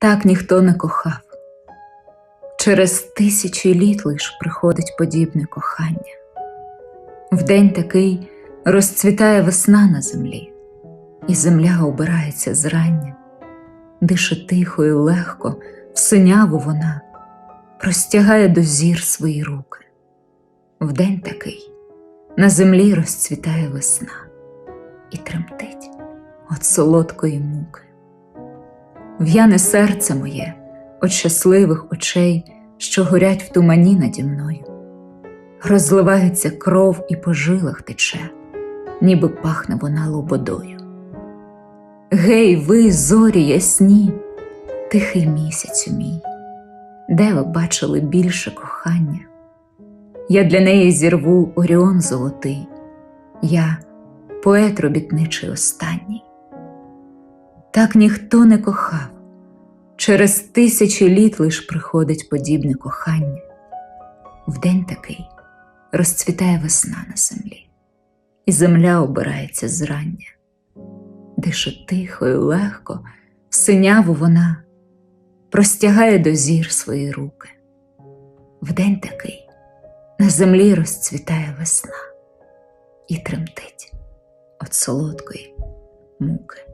Так ніхто не кохав. Через тисячі літ лиш приходить подібне кохання. В день такий розцвітає весна на землі, і земля обирається зрання, дише тихо і легко, в синяву вона простягає до зір свої руки. В день такий на землі розцвітає весна і тремтить от солодкої муки. В'яне серце моє от щасливих очей, що горять в тумані наді мною. Розливається кров і по жилах тече, ніби пахне вона лободою. Гей, ви, зорі ясні, тихий місяцю мій, де ви бачили більше кохання? Я для неї зірву оріон золотий, я поет робітничий останній. Так ніхто не кохав, через тисячі літ лиш приходить подібне кохання. В день такий розцвітає весна на землі, і земля обирається зрання, дише тихо і легко, синяву вона простягає до зір свої руки. В день такий на землі розцвітає весна і тремтить от солодкої муки.